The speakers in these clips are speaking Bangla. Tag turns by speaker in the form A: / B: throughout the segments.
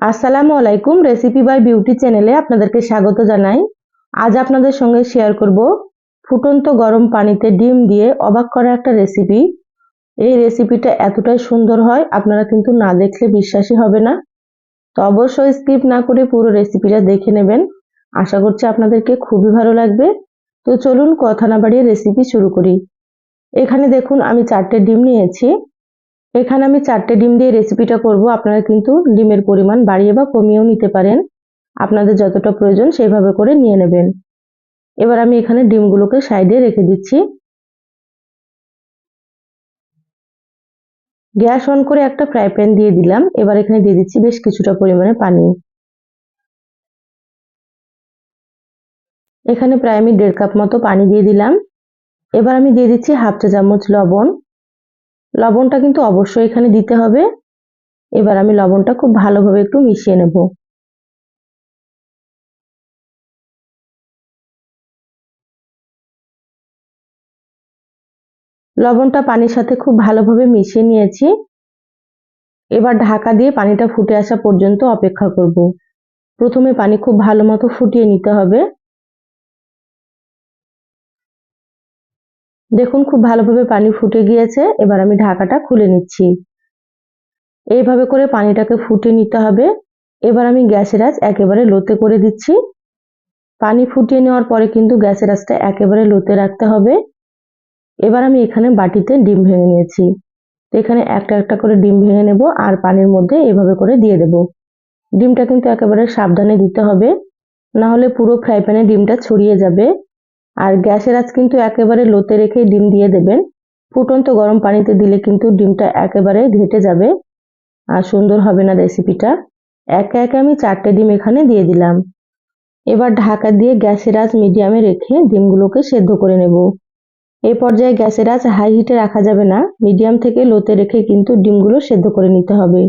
A: আসসালামু আলাইকুম রেসিপি বাই বিউটি চ্যানেলে আপনাদেরকে স্বাগত জানাই। আজ আপনাদের সঙ্গে শেয়ার করব ফুটন্ত গরম পানিতে ডিম দিয়ে অবাক করা একটা রেসিপি এই রেসিপিটা এতটাই সুন্দর হয়, আপনারা কিন্তু না দেখলে বিশ্বাসই হবে না। তো অবশ্যই স্কিপ না করে পুরো রেসিপিটা দেখে নেবেন। আশা করছি আপনাদেরকে খুবই ভালো লাগবে। তো চলুন কথা না বাড়িয়ে রেসিপি শুরু করি। এখানে দেখুন, আমি চারটে ডিম নিয়েছি। এখানে আমি চারটে ডিম দিয়ে রেসিপিটা করব। আপনারা কিন্তু ডিমের পরিমাণ বাড়িয়ে বা কমিয়েও নিতে পারেন। আপনাদের যতটা প্রয়োজন সেইভাবে করে নিয়ে নেবেন। এবার আমি এখানে ডিমগুলোকে সাইডে রেখে দিচ্ছি। গ্যাস অন করে একটা ফ্রাই প্যান দিয়ে দিলাম। এবার এখানে দিয়ে দিচ্ছি বেশ কিছুটা পরিমাণে পানি। এখানে প্রায় আমি দেড় কাপ মতো পানি দিয়ে দিলাম। এবার আমি দিয়ে দিচ্ছি হাফ চা চামচ লবণ। লবণটা কিন্তু অবশ্যই এখানে দিতে হবে। এবার আমি লবণটা খুব ভালোভাবে একটু মিশিয়ে নেব। লবণটা পানির সাথে খুব ভালোভাবে মিশিয়ে নিয়েছি। এবার ঢাকা দিয়ে পানিটা ফুটে আসা পর্যন্ত অপেক্ষা করব। প্রথমে পানি খুব ভালো মতো ফুটিয়ে নিতে হবে। দেখুন, খুব ভালোভাবে পানি ফুটে গিয়েছে। এবার আমি ঢাকাটা খুলে নিচ্ছি। এইভাবে করে পানিটাকে ফুটে নিতে হবে। এবার আমি গ্যাসের আঁচ একেবারে লোতে করে দিচ্ছি। পানি ফুটিয়ে নেওয়ার পরে কিন্তু গ্যাসের আঁচটা একেবারে লোতে রাখতে হবে। এবার আমি এখানে বাটিতে ডিম ভেঙে নিয়েছি। তো এখানে একটা একটা করে ডিম ভেঙে নেব আর পানির মধ্যে এভাবে করে দিয়ে দেব। ডিমটা কিন্তু একেবারে সাবধানে দিতে হবে। না হলে পুরো ফ্রাই প্যানে ডিমটা ছড়িয়ে যাবে। আর গ্যাসের আঁচ কিন্তু একেবারে লোতে রেখে ডিম দিয়ে দেবেন। ফুটন্ত গরম পানিতে দিলে কিন্তু ডিমটা একেবারে ঘেটে যাবে। আর সুন্দর হবে না রেসিপিটা। একে একে আমি চারটে ডিম এখানে দিয়ে দিলাম। এবার ঢাকা দিয়ে গ্যাসের আঁচ মিডিয়ামে রেখে ডিমগুলোকে সেদ্ধ করে নেব। এই পর্যায়ে গ্যাসের আঁচ হাই হিটে রাখা যাবে না। মিডিয়াম থেকে লোতে রেখে কিন্তু ডিমগুলো সেদ্ধ করে নিতে হবে।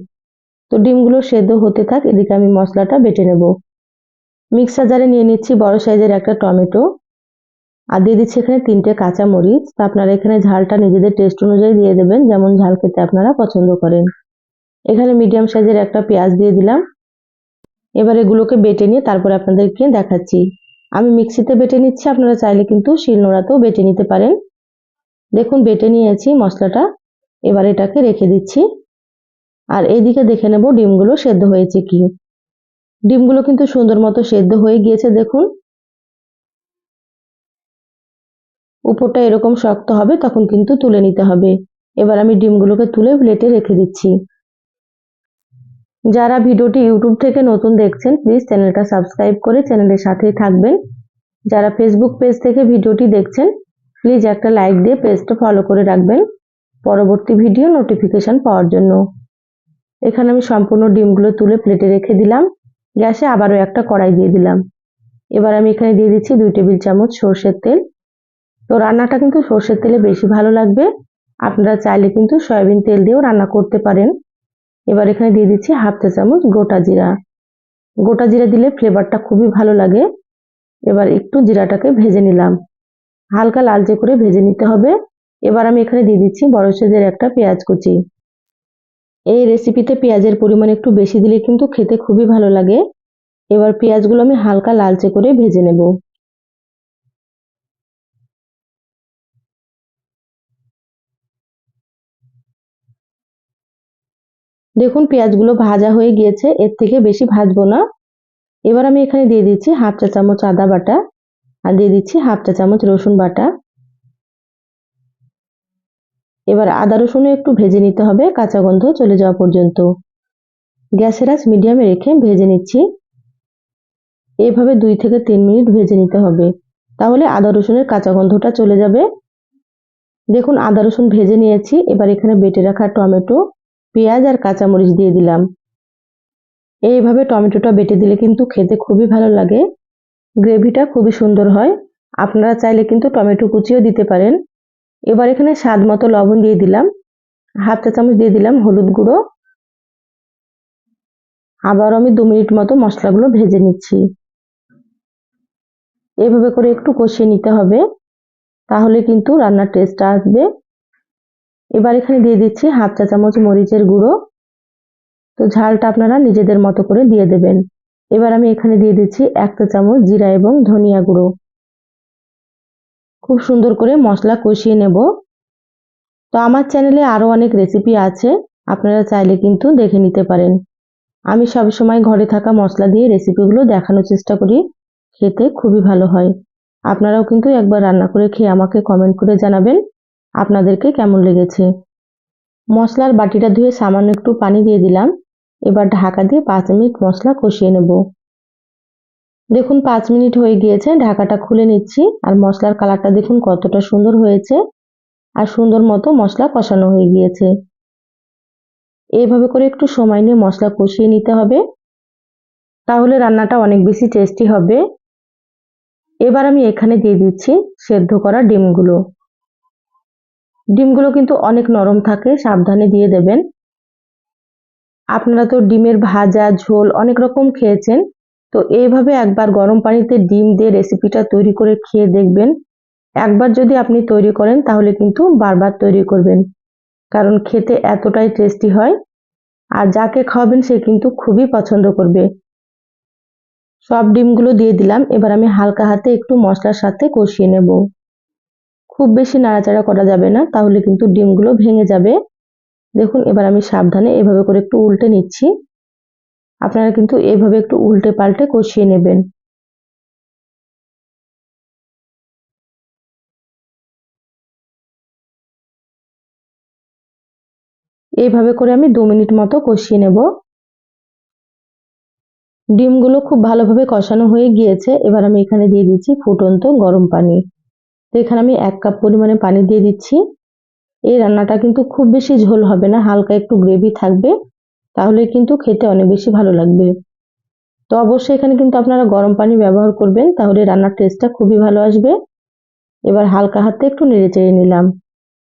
A: তো ডিমগুলো সেদ্ধ হতে থাক, এদিকে আমি মশলাটা বেটে নেব। মিক্সার জারে নিয়ে নিচ্ছি বড় সাইজের একটা টমেটো। আর দিয়ে দিচ্ছি এখানে তিনটে কাঁচা মরিচ তা আপনারা এখানে ঝালটা নিজেদের টেস্ট অনুযায়ী দিয়ে দেবেন, যেমন ঝাল খেতে আপনারা পছন্দ করেন। এখানে মিডিয়াম সাইজের একটা পেঁয়াজ দিয়ে দিলাম। এবার এগুলোকে বেটে নিয়ে তারপরে আপনাদেরকে দেখাচ্ছি। আমি মিক্সিতে বেটে নিচ্ছি, আপনারা চাইলে কিন্তু শিলনোড়াতেও বেটে নিতে পারেন। দেখুন, বেটে নিয়েছি মশলাটা। এবার এটাকে রেখে দিচ্ছি। আর এইদিকে দেখে নেব ডিমগুলো সেদ্ধ হয়েছে কি। ডিমগুলো কিন্তু সুন্দর মতো সেদ্ধ হয়ে গিয়েছে, দেখুন। উপরটা এরকম শক্ত হবে, তখন কিন্তু তুলে নিতে হবে। এবার আমি ডিমগুলোকে তুলে প্লেটে রেখে দিচ্ছি। যারা ভিডিওটি ইউটিউব থেকে নতুন দেখছেন প্লিজ চ্যানেলটা সাবস্ক্রাইব করে চ্যানেলের সাথেই থাকবেন। যারা ফেসবুক পেজ থেকে ভিডিওটি দেখছেন প্লিজ একটা লাইক দিয়ে পেজটা ফলো করে রাখবেন পরবর্তী ভিডিও নোটিফিকেশন পাওয়ার জন্য। এখানে আমি সম্পূর্ণ ডিমগুলো তুলে প্লেটে রেখে দিলাম। গ্যাসে আবারও একটা কড়াই দিয়ে দিলাম। এবার আমি এখানে দিয়ে দিচ্ছি দুই টেবিল চামচ সর্ষের তেল। তো রান্নাটা কিন্তু সর্ষের তেলে বেশি ভালো লাগবে। আপনারা চাইলে কিন্তু সয়াবিন তেল দিয়েও রান্না করতে পারেন। এবার এখানে দিয়ে দিচ্ছি হাফ চা চামচ গোটা জিরা। গোটা জিরা দিলে ফ্লেভারটা খুবই ভালো লাগে। এবার একটু জিরাটাকে ভেজে নিলাম। হালকা লালচে করে ভেজে নিতে হবে। এবার আমি এখানে দিয়ে দিচ্ছি বড় সাইজের একটা পেঁয়াজ কুচি। এই রেসিপিতে পেঁয়াজের পরিমাণ একটু বেশি দিলে কিন্তু খেতে খুবই ভালো লাগে। এবার পেঁয়াজগুলো আমি হালকা লালচে করে ভেজে নেব। দেখুন, পেঁয়াজগুলো ভাজা হয়ে গিয়েছে, এর থেকে বেশি ভাজবো না। এবার আমি এখানে দিয়ে দিচ্ছি হাফ চা চামচ আদা বাটা আর দিয়ে দিচ্ছি হাফ চা চামচ রসুন বাটা। এবার আদা রসুনও একটু ভেজে নিতে হবে, কাঁচা গন্ধ চলে যাওয়া পর্যন্ত। গ্যাসের আঁচ মিডিয়ামে রেখে ভেজে নিচ্ছি। এইভাবে দুই থেকে তিন মিনিট ভেজে নিতে হবে। তাহলে আদা রসুনের কাঁচা গন্ধটা চলে যাবে। দেখুন, আদা রসুন ভেজে নিয়েছি, এবার এখানে বেটে রাখা টমেটো। পেঁয়াজ আর কাঁচামরিচ দিয়ে দিলাম। এইভাবে টমেটোটা বেটে দিলে কিন্তু খেতে খুবই ভালো লাগে। গ্রেভিটা খুবই সুন্দর হয়। আপনারা চাইলে কিন্তু টমেটো কুচিও দিতে পারেন। এবার এখানে স্বাদ মতো লবণ দিয়ে দিলাম। হাফ চা চামচ দিয়ে দিলাম হলুদ গুঁড়ো। আবার আমি দু মিনিট মতো মশলাগুলো ভেজে নিচ্ছি। এভাবে করে একটু কষিয়ে নিতে হবে। তাহলে কিন্তু রান্নার টেস্টটা আসবে। এবার এখানে দিয়ে দিচ্ছি হাফ চা চামচ মরিচের গুঁড়ো। তো ঝালটা আপনারা নিজেদের মতো করে দিয়ে দেবেন। এবার আমি এখানে দিয়ে দিচ্ছি এক চা চামচ জিরা এবং ধনিয়া গুঁড়ো। খুব সুন্দর করে মশলা কষিয়ে নেব। তো আমার চ্যানেলে আরও অনেক রেসিপি আছে, আপনারা চাইলে কিন্তু দেখে নিতে পারেন। আমি সবসময় ঘরে থাকা মশলা দিয়ে রেসিপিগুলো দেখানোর চেষ্টা করি, খেতে খুবই ভালো হয়। আপনারাও কিন্তু একবার রান্না করে খেয়ে আমাকে কমেন্ট করে জানাবেন। আপনাদেরকে কেমন লেগেছে? মশলার বাটিটা ধুয়ে সামান্য একটু পানি দিয়ে দিলাম। এবার ঢাকা দিয়ে পাঁচ মিনিট মশলা কষিয়ে নেব। দেখুন, পাঁচ মিনিট হয়ে গিয়েছে, ঢাকাটা খুলে নিচ্ছি। আর মশলার কালারটা দেখুন কতটা সুন্দর হয়েছে। আর সুন্দর মতো মশলা কষানো হয়ে গিয়েছে। এইভাবে করে একটু সময় নিয়ে মশলা কষিয়ে নিতে হবে। তাহলে রান্নাটা অনেক বেশি টেস্টি হবে। এবার আমি এখানে দিয়ে দিচ্ছি সেদ্ধ করা ডিমগুলো। ডিমগুলো কিন্তু অনেক নরম থাকে, সাবধানে দিয়ে দেবেন। আপনারা তো ডিমের ভাজা, ঝোল অনেক রকম খেয়েছেন, তো এইভাবে একবার গরম পানিতে ডিম দিয়ে রেসিপিটা তৈরি করে খেয়ে দেখবেন। একবার যদি আপনি তৈরি করেন, তাহলে কিন্তু বারবার তৈরি করবেন, কারণ খেতে এতটাই টেস্টি হয়। আর যাকে খাওয়াবেন, সে কিন্তু খুবই পছন্দ করবে। সব ডিমগুলো দিয়ে দিলাম, এবার আমি হালকা হাতে একটু মশলার সাথে কষিয়ে নেব। খুব বেশি নাড়াচাড়া করা যাবে না, তাহলে কিন্তু ডিমগুলো ভেঙে যাবে। দেখুন, এবার আমি সাবধানে এভাবে করে একটু উল্টে নিচ্ছি। আপনারা কিন্তু এভাবে একটু উল্টে পাল্টে কষিয়ে নেবেন। এইভাবে করে আমি দু মিনিট মতো কষিয়ে নেব। ডিমগুলো খুব ভালোভাবে কষানো হয়ে গিয়েছে। এবার আমি এখানে দিয়ে দিচ্ছি ফুটন্ত গরম পানি। তো এখানে আমি এক কাপ পরিমাণে পানি দিয়ে দিচ্ছি। এই রান্নাটা কিন্তু খুব বেশি ঝোল হবে না, হালকা একটু গ্রেভি থাকবে, তাহলে কিন্তু খেতে অনেক বেশি ভালো লাগবে। তো অবশ্যই এখানে কিন্তু আপনারা গরম পানি ব্যবহার করবেন, তাহলে রান্নার টেস্টটা খুবই ভালো আসবে। এবার হালকা হাতে একটু নেড়ে চেড়ে নিলাম।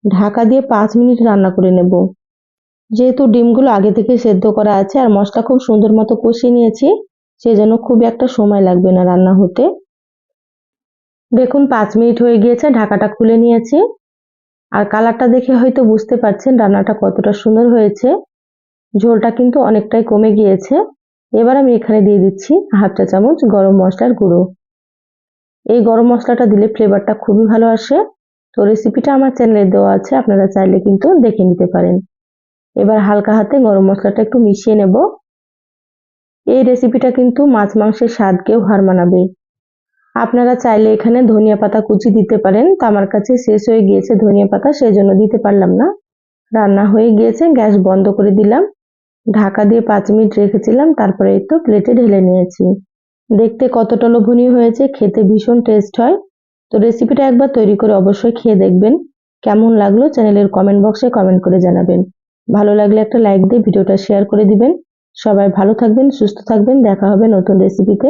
A: ঢাকা দিয়ে পাঁচ মিনিট রান্না করে নেব। যেহেতু ডিমগুলো আগে থেকে সেদ্ধ করা আছে, আর মশলা খুব সুন্দর মতো কষিয়ে নিয়েছি, সেজন্য খুব একটা সময় লাগবে না রান্না হতে। দেখুন, পাঁচ মিনিট হয়ে গিয়েছে, ঢাকাটা খুলে নিয়েছি। আর কালারটা দেখে হয়তো বুঝতে পারছেন রান্নাটা কতটা সুন্দর হয়েছে। ঝোলটা কিন্তু অনেকটাই কমে গিয়েছে। এবার আমি এখানে দিয়ে দিচ্ছি হাফ চা চামচ গরম মশলার গুঁড়ো। এই গরম মশলাটা দিলে ফ্লেভারটা খুবই ভালো আসে। তো রেসিপিটা আমার চ্যানেলে দেওয়া আছে, আপনারা চাইলে কিন্তু দেখে নিতে পারেন। এবার হালকা হাতে গরম মশলাটা একটু মিশিয়ে নেব। এই রেসিপিটা কিন্তু মাছ মাংসের স্বাদকেও হার মানাবে। আপনারা চাইলে এখানে ধনিয়া পাতা কুচি দিতে পারেন। তো আমার কাছে শেষ হয়ে গিয়েছে ধনিয়া পাতা, সেজন্য দিতে পারলাম না। রান্না হয়ে গিয়েছে, গ্যাস বন্ধ করে দিলাম। ঢাকা দিয়ে পাঁচ মিনিট রেখেছিলাম, তারপরে এই তো প্লেটে ঢেলে নিয়েছি। দেখতে কতটা লোভনীয় হয়েছে, খেতে ভীষণ টেস্ট হয়। তো রেসিপিটা একবার তৈরি করে অবশ্যই খেয়ে দেখবেন। কেমন লাগল চ্যানেলের কমেন্ট বক্সে কমেন্ট করে জানাবেন। ভালো লাগলে একটা লাইক দিয়ে ভিডিওটা শেয়ার করে দিবেন। সবাই ভালো থাকবেন, সুস্থ থাকবেন, দেখা হবে নতুন রেসিপিতে